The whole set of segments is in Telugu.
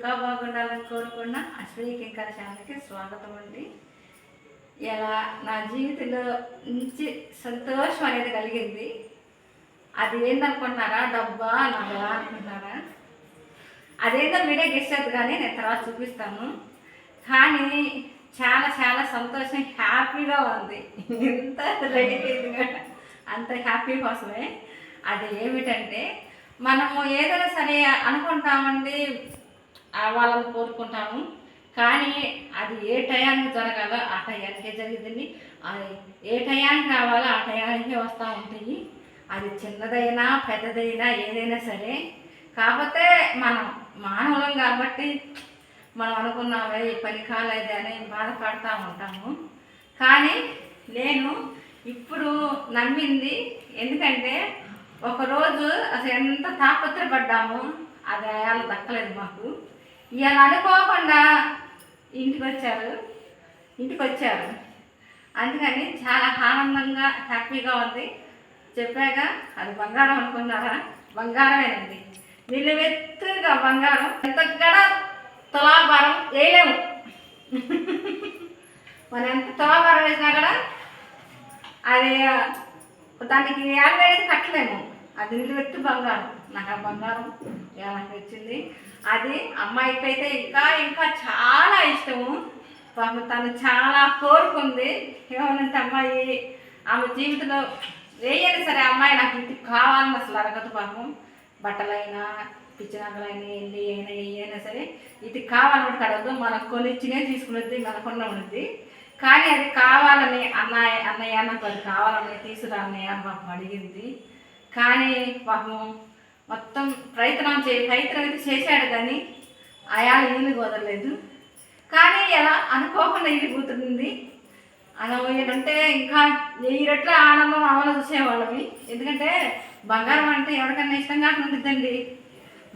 ఇంకా బాగుండాలని కోరుకున్న అశ్విని కింకర ఛానల్కి స్వాగతం అండి. ఎలా నా జీవితంలో మంచి సంతోషం అనేది కలిగింది. అది ఏందనుకుంటున్నారా? డబ్బా నగలా అనుకుంటున్నారా? అదేదో మీరే గెస్ట్ కానీ నేను తర్వాత చూపిస్తాను. కానీ చాలా చాలా సంతోషం హ్యాపీగా ఉంది. ఎంత రెడీగా అంత హ్యాపీ కోసమే. అది ఏమిటంటే మనము ఏదైనా సరే అనుకుంటామండి అవ్వాలని వాళ్ళని కోరుకుంటాము. కానీ అది ఏ టయానికి జరగాలో ఆ టయానికే జరిగిందండి. అది ఏ టయానికి రావాలో ఆ టయానికే వస్తూ ఉంటాయి. అది చిన్నదైనా పెద్దదైనా ఏదైనా సరే. కాకపోతే మనం మానవులం కాబట్టి మనం అనుకున్నామే ఈ పని కాలేదు అని బాధపడతా ఉంటాము. కానీ నేను ఇప్పుడు నమ్మింది ఎందుకంటే ఒకరోజు అసలు ఎంత తాపత్రపడ్డాము అది అయాలు దక్కలేదు మాకు. ఇవాళ అనుకోకుండా ఇంటికి వచ్చారు ఇంటికి వచ్చారు అందుకని చాలా ఆనందంగా హ్యాపీగా ఉంది. చెప్పాక అది బంగారం అనుకున్నారా? బంగారమేనండి. నిలువెత్తుగా బంగారం. ఎంత కూడా తులాభారం వేయలేము. మనం ఎంత తులాభారం వేసినా కూడా అది దానికి యాభై అనేది కట్టలేము. అది నిలబెట్టి బంగారం. నాకు ఆ బంగారం నాకు వచ్చింది. అది అమ్మాయికి అయితే ఇంకా ఇంకా చాలా ఇష్టము. పాపం తను చాలా కోరుకుంది ఏమనంటే అమ్మాయి ఆమె జీవితంలో వేయని సరే అమ్మాయి నాకు ఇంటికి కావాలని అసలు అడగదు పాపం. బట్టలైనా పిచ్చి ఎన్ని అయినా ఏమైనా సరే ఇది కావాలని కడగదు మనకు కొనిచ్చినే తీసుకున్నది మనకున్న ఉన్నది. కానీ అది కావాలని అన్నయ్య అన్నయ్య నాకు అది కావాలని తీసుకురా అన్నయ్య అని పాపం అడిగింది. కానీ పాపం మొత్తం ప్రయత్నం చే ప్రయత్నం అయితే చేశాడు కానీ ఆయా ఈయన కుదరలేదు. కానీ ఎలా అనుకోకుండా ఇరిగిపోతుంది అలా ఏంటంటే ఇంకా వెయ్యి రెట్ల ఆనందం అమలు చూసేవాళ్ళమి ఎందుకంటే బంగారం అంటే ఎవరికైనా ఇష్టం కాకుండా ఉంటుందండి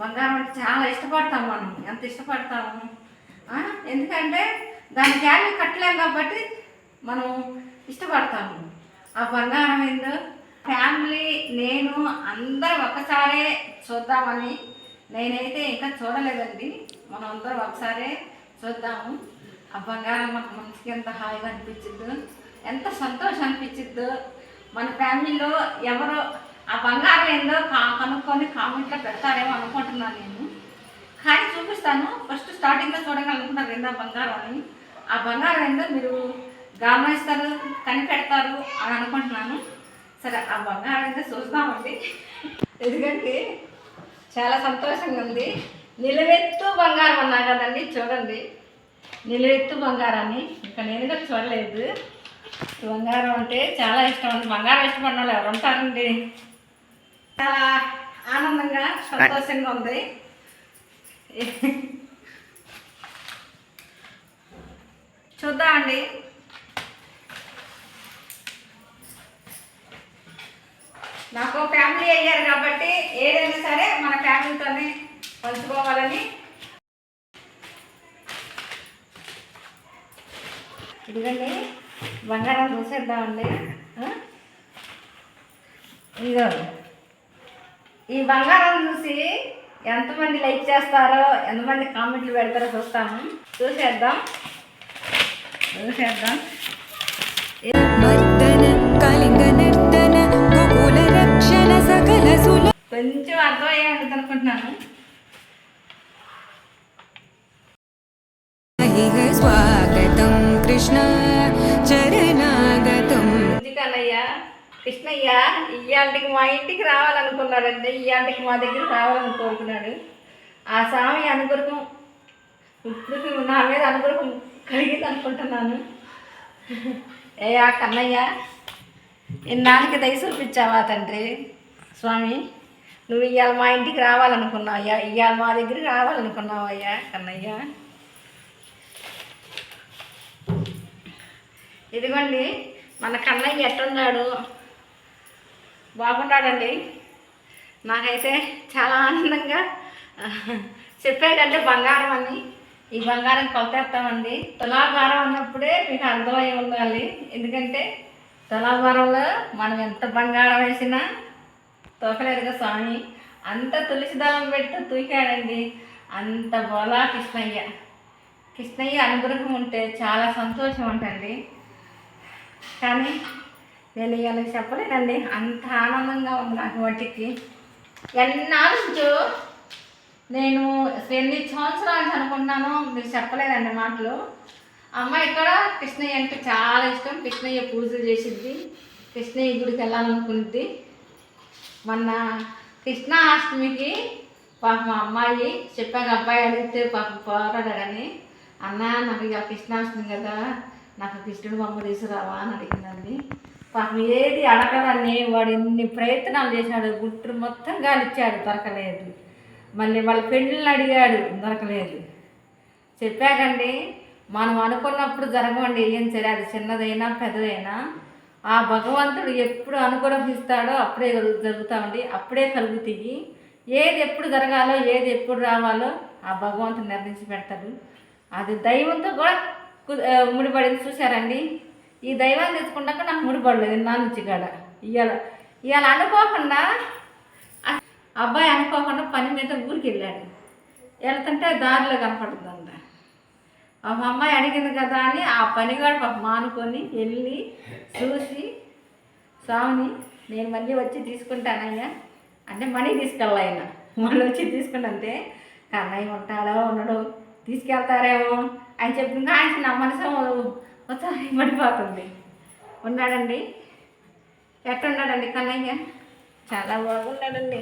బంగారం అంటే చాలా ఇష్టపడతాము మనం. ఎంత ఇష్టపడతాము? ఎందుకంటే దాని వాల్యూ కట్టలేం కాబట్టి మనం ఇష్టపడతాము. ఆ బంగారం ఏందో ఫ్యామిలీ నేను అందరం ఒకసారే చూద్దామని నేనైతే ఇంకా చూడలేదండి. మనం అందరం ఒకసారే చూద్దాము. ఆ బంగారం మన మనసుకి ఎంత హాయిగా అనిపించిద్దు ఎంత సంతోషం అనిపించిద్దు. మన ఫ్యామిలీలో ఎవరో ఆ బంగారం ఏందో కా కనుక్కొని కామెంట్లో పెడతారేమో అనుకుంటున్నాను నేను. కానీ చూపిస్తాను. ఫస్ట్ స్టార్టింగ్లో చూడగలనుకున్నారు ఏందో ఆ బంగారం అని. ఆ బంగారం ఏందో మీరు గమనిస్తారు కనిపెడతారు అని అనుకుంటున్నాను. సరే ఆ బంగారం చూద్దామండి చూస్తామండి. ఎందుకంటే చాలా సంతోషంగా ఉంది. నిలవెత్తు బంగారం అన్నా కదండి చూడండి. నిలవెత్తు బంగారాన్ని. ఇంకా నేను కూడా చూడలేదు. బంగారం అంటే చాలా ఇష్టం అండి. బంగారం ఇష్టపడిన వాళ్ళు ఎవరు ఉంటారండి? చాలా ఆనందంగా సంతోషంగా ఉంది. చూద్దామండి. నాకు అయ్యారు కాబట్టి ఏదైనా సరే మన ఫ్యామిలీతోనే పంచుకోవాలని. ఇదిగండి బంగారం చూసేద్దామండి. ఇదో ఈ బంగారం చూసి ఎంతమంది లైక్ చేస్తారో ఎంతమంది కామెంట్లు పెడతారో చూస్తాము. చూసేద్దాం. చూసేద్దాం. కలింగ కళింగ కొంచెం అర్థమయ్యే ఉంటుంది అనుకుంటున్నాను స్వాగతం కృష్ణ చరణాగతం. కన్నయ్య కృష్ణయ్య ఇవాళకి మా ఇంటికి రావాలనుకున్నాడంటే ఇవాళకి మా దగ్గర రావాలని కోరుకున్నాడు ఆ స్వామి అనుగ్రహం ఇప్పుడు నా మీద అనుగ్రహం కలిగింది అనుకుంటున్నాను. ఏయా కన్నయ్య ఇన్నాళ్ళకి దయ చూపించావా తండ్రి? స్వామి నువ్వు ఇవాళ మా ఇంటికి రావాలనుకున్నావయ్యా ఇవాళ మా దగ్గరికి రావాలనుకున్నావయ్యా కన్నయ్య. ఇదిగోండి మన కన్నయ్య ఎట్టున్నాడు? బాగున్నాడండి? నాకైతే చాలా ఆనందంగా చెప్పాడంటే బంగారం అని. ఈ బంగారం కొలతేస్తామండి. తులాభారం అన్నప్పుడే మీకు అర్థమై ఉండాలి. ఎందుకంటే తులాభారంలో మనం ఎంత బంగారం వేసినా తోకలేదుగా స్వామి? అంత తులసి దళం పెట్టి తూకాడండి. అంత బోలా కృష్ణయ్య. కృష్ణయ్య అనుగ్రహం ఉంటే చాలా సంతోషం ఉంటుంది కానీ నేను ఇవాళ చెప్పలేనండి. అంత ఆనందంగా ఉంది నాకు వాటికి. ఎన్నాళ్ళు నేను ఎన్ని సంవత్సరాలు అనుకుంటున్నాను మీరు చెప్పలేదండి మాటలు. అమ్మ ఇక్కడ కృష్ణయ్య అంటే చాలా ఇష్టం. కృష్ణయ్య పూజలు చేసిద్ది. కృష్ణయ్య గుడికి వెళ్ళాలనుకుంది మొన్న కృష్ణాష్టమికి పాప మా అమ్మాయి చెప్పాక అబ్బాయి అడిగితే పాప పోరాడాడని. అన్న నాకు ఇక కృష్ణాష్టమి కదా నాకు కృష్ణుడు బొమ్మ తీసుకురావా అని అడిగిందండి. పాపం ఏది అడగదని వాడు ఎన్ని ప్రయత్నాలు చేశాడు గుట్టు మొత్తం గాలిచ్చాడు దొరకలేదు. మళ్ళీ వాళ్ళ పెళ్ళిళ్ళు అడిగాడు దొరకలేదు. చెప్పాకండి మనం అనుకున్నప్పుడు జరగండి ఏం సరే అది చిన్నదైనా పెద్దదైనా. ఆ భగవంతుడు ఎప్పుడు అనుగ్రహిస్తాడో అప్పుడే జరుగుతూ జరుగుతామండి అప్పుడే కలుగుతాయి ఏది ఎప్పుడు జరగాలో ఏది ఎప్పుడు రావాలో ఆ భగవంతుడు నిర్ణయించి పెడతాడు. అది దైవంతో కూడా కు- ముడిపడింది. చూసారండి ఈ దైవాన్ని తెచ్చుకున్నాక నాకు ముడిపడలేదు నా నుంచి కాడ. ఇవాళ ఇవాళ అనుకోకుండా అబ్బాయి అనుకోకుండా పని మీద ఊరికి వెళ్ళాడు వెళ్తుంటే దారిలో కనపడుతుందంట. మా అమ్మాయి అడిగింది కదా అని ఆ పని కూడా మానుకొని వెళ్ళి చూసి స్వామిని నేను మళ్ళీ వచ్చి తీసుకుంటానయ్యా. అంటే మనీ తీసుకెళ్ళాలి ఆయన. మళ్ళీ వచ్చి తీసుకుంటే కన్నయ్య ఉంటాడో ఉండడు తీసుకెళ్తారేమో అని చెప్పిన ఆయన నా మనసు ఒకసారి ఉన్నాడండి. ఎట్టున్నాడండి కన్నయ్య? చాలా బాగున్నాడండి.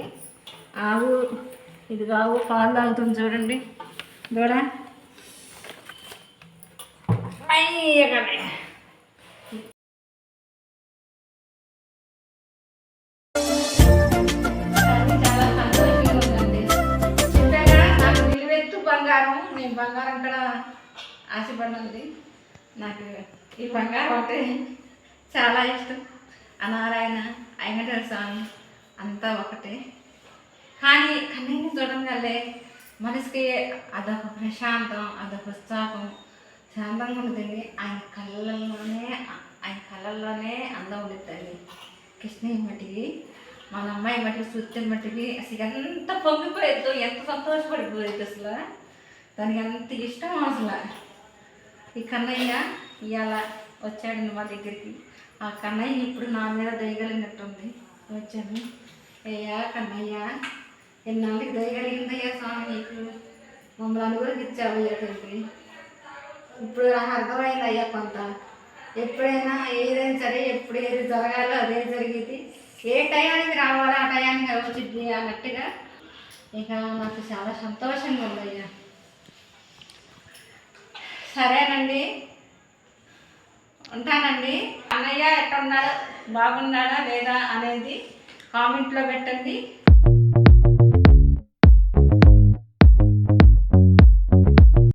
ఆవు ఇది ఆవు పాలు తాగుతుంది చూడండి. దూడ నిలువెత్తు బంగారం. నేను బంగారం కూడా ఆశపడినది నాకు ఈ బంగారం అంటే చాలా ఇష్టం. అనారాయణ నారాయణ స్వామి అంతా ఒకటే. కానీ కన్నయ్యని చూడంగానే మనసుకి అదొక ప్రశాంతం అదొక ఉత్సాహం. శాంతంగా ఉంటుంది ఆయన కళ్ళల్లోనే ఆయన కళ్ళల్లోనే అందం ఉండిద్దండి కృష్ణయ్య మట్టికి మన అమ్మాయి మట్టికి చూస్తే మట్టికి అసలు ఎంత పొంగిపోయేద్దు ఎంత సంతోషపడిపోయేది అసలు. దానికి ఎంత ఇష్టం అసలు. ఈ కన్నయ్య ఇవాళ వచ్చాడండి మా దగ్గరికి. ఆ కన్నయ్య ఇప్పుడు నా మీద దయగలిగినట్టుంది వచ్చాను. అయ్యా కన్నయ్య ఎన్నాళ్ళకి దయగలిగిందయ్యా స్వామి నీకు? మమ్మల్ని అనుగురికి ఇచ్చావయ్యా తండ్రి. ఇప్పుడు నాకు అర్థమైంది అయ్యా కొంత. ఎప్పుడైనా ఏదైనా సరే ఎప్పుడు ఏది జరగాలో అదే జరిగేది. ఏ టయానికి రావాలో ఆ టయానికి వచ్చింది అన్నట్టుగా. ఇక నాకు చాలా సంతోషంగా ఉందయ్యా సరేనండి. ఉంటానండి. అన్నయ్య ఎట్టున్నాడా బాగున్నాడా లేదా అనేది కామెంట్లో పెట్టండి.